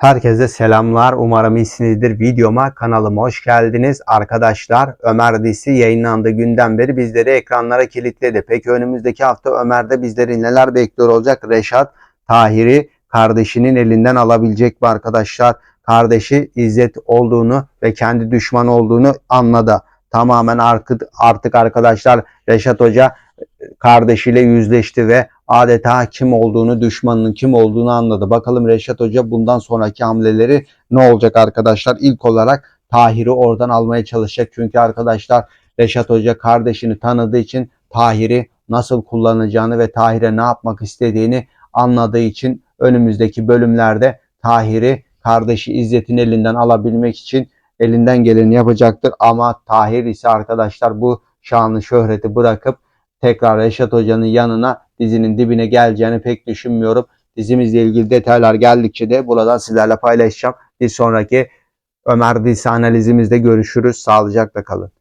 Herkese selamlar. Umarım iyisinizdir. Videoma, kanalıma hoş geldiniz. Arkadaşlar Ömer dizisi yayınlandığı günden beri bizleri ekranlara kilitledi. Peki önümüzdeki hafta Ömer'de bizleri neler bekliyor olacak? Reşat Tahir'i kardeşinin elinden alabilecek mi arkadaşlar? Kardeşi İzzet olduğunu ve kendi düşman olduğunu anladı. Tamamen artık, arkadaşlar Reşat Hoca kardeşiyle yüzleşti ve adeta kim olduğunu, düşmanının kim olduğunu anladı. Bakalım Reşat Hoca bundan sonraki hamleleri ne olacak arkadaşlar? İlk olarak Tahir'i oradan almaya çalışacak. Çünkü arkadaşlar Reşat Hoca kardeşini tanıdığı için Tahir'i nasıl kullanacağını ve Tahir'e ne yapmak istediğini anladığı için önümüzdeki bölümlerde Tahir'i kardeşi İzzet'in elinden alabilmek için elinden geleni yapacaktır. Ama Tahir ise arkadaşlar bu şanlı şöhreti bırakıp tekrar Reşat Hoca'nın yanına dizinin dibine geleceğini pek düşünmüyorum. Dizimizle ilgili detaylar geldikçe de buradan sizlerle paylaşacağım. Bir sonraki Ömer dizisi analizimizde görüşürüz. Sağlıcakla kalın.